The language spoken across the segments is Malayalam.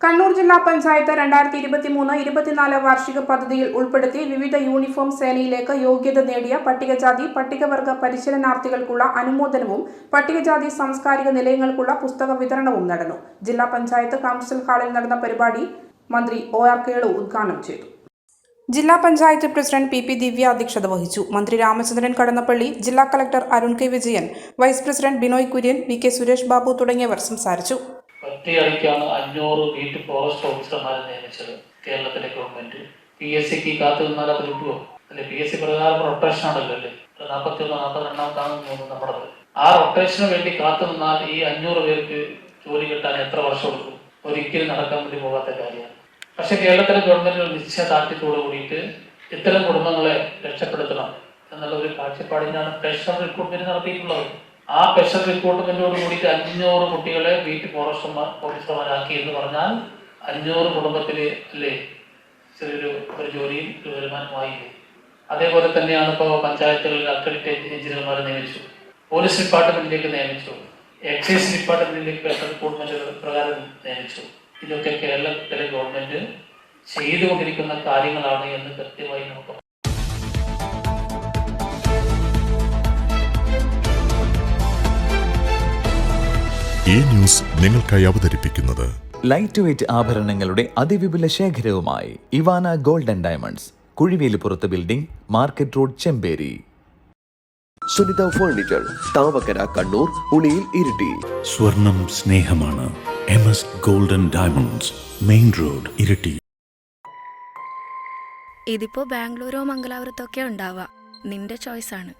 കണ്ണൂർ ജില്ലാ പഞ്ചായത്ത് രണ്ടായിരത്തി ഇരുപത്തിമൂന്ന് ഇരുപത്തിനാല് വാർഷിക പദ്ധതിയിൽ ഉൾപ്പെടുത്തി വിവിധ യൂണിഫോം സേനയിലേക്ക് യോഗ്യത നേടിയ പട്ടികജാതി പട്ടികവർഗ പരിശീലനാർത്ഥികൾക്കുള്ള അനുമോദനവും പട്ടികജാതി സാംസ്കാരിക നിലയങ്ങൾക്കുള്ള പുസ്തക വിതരണവും നടന്നു. ജില്ലാ പഞ്ചായത്ത് കൗൺസിൽ ഹാളിൽ നടന്ന പരിപാടി മന്ത്രി ഒ ആർ കേളു ഉദ്ഘാടനം ചെയ്തു. ജില്ലാ panchayat president P. P. Divya അധ്യക്ഷത വഹിച്ചു. മന്ത്രി രാമചന്ദ്രൻ കടന്നപ്പള്ളി ജില്ലാ collector Arun K. Vijayan vice president Binoy Kurian V. K. Suresh Babu തുടങ്ങിയവർ സംസാരിച്ചു. ഒറ്റയടിക്കാണ് അഞ്ഞൂറ് വീട്ട് ഫോറസ്റ്റ് ഓഫീസർമാരെ നിയമിച്ചത് കേരളത്തിലെ ഗവൺമെന്റ് പി എസ് സിക്ക് കാത്തു നിന്നാൽ അത് കിട്ടുമോ അല്ലെ? പി എസ് സി പ്രകാരം റൊട്ടേഷൻ ആണല്ലോ അല്ലേ? നാൽപ്പത്തി ഒന്ന് നാൽപ്പത്തി രണ്ടാമത്താണ് തോന്നുന്നു നമ്മുടെ ആ റൊട്ടേഷന് വേണ്ടി കാത്തു നിന്നാൽ ഈ അഞ്ഞൂറ് പേർക്ക് ജോലി കിട്ടാൻ എത്ര വർഷം എടുക്കും? ഒരിക്കലും നടക്കാൻ വേണ്ടി പോകാത്ത കാര്യമാണ്. പക്ഷെ കേരളത്തിലെ ഗവൺമെന്റ് ഒരു നിശ്ചയദാർഢ്യത്തോട് കൂടിയിട്ട് ഇത്തരം കുടുംബങ്ങളെ രക്ഷപ്പെടുത്തണം എന്നുള്ള ഒരു കാഴ്ചപ്പാടിനാണ് സ്പെഷ്യൽ റിക്രൂട്ട്മെന്റ് നടത്തിയിട്ടുള്ളത്. ആ സ്പെഷ്യൽ റിക്രൂട്ട്മെന്റോട് കൂടിയിട്ട് അഞ്ഞൂറ് കുട്ടികളെ വീട്ട് ഫോറസ്റ്റർമാർ ഓഫീസർമാരാക്കി എന്ന് പറഞ്ഞാൽ അഞ്ഞൂറ് കുടുംബത്തിൽ അല്ലേ? ചെറിയൊരു ഒരു ജോലിയും ഒരു വരുമാനമായില്ലേ അതേപോലെ തന്നെയാണ് ഇപ്പോൾ പഞ്ചായത്തുകളിൽ അക്രഡിറ്റേറ്റ് എഞ്ചിനീയർമാരെ നിയമിച്ചു. പോലീസ് ഡിപ്പാർട്ട്മെന്റിലേക്ക് നിയമിച്ചു. എക്സൈസ് ഡിപ്പാർട്ട്മെന്റിലേക്ക് സ്പെഷ്യൽ റിക്രൂട്ട്മെന്റ് പ്രകാരം നിയമിച്ചു. ഇതൊക്കെ കേരളത്തിലെ ഗവൺമെന്റ് ചെയ്തുകൊണ്ടിരിക്കുന്ന കാര്യങ്ങളാണ് എന്ന് കൃത്യമായി നമുക്ക് ഈ ന്യൂസ് നിങ്ങൾക്കായി അവതരിപ്പിക്കുന്നത് ലൈറ്റ് വെയ്റ്റ് ആഭരണങ്ങളുടെ അതിവിപുല ശേഖരവുമായി Ivana golden diamonds കുഴിവേലിപ്പുറത്ത് building market road Chemperi. Sunitha furniture Thavakkara Kannur Uliyil Iritty. സ്വർണം സ്നേഹമാണ്. M S golden diamonds main road Iritty. ഇതിപ്പോ ബാംഗ്ലൂരോ മംഗലാപുരത്തൊക്കെ ഉണ്ടാവാം ഉണ്ടാവുക. നിന്റെ ചോയ്സ് ആണ്.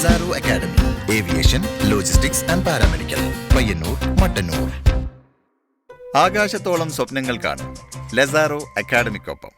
Lazaro academy aviation logistics and paramedical Payyanur Mattannur ആകാശത്തോളം സ്വപ്നങ്ങൾ കാണും. ലസാറോ അക്കാഡമിക്കൊപ്പം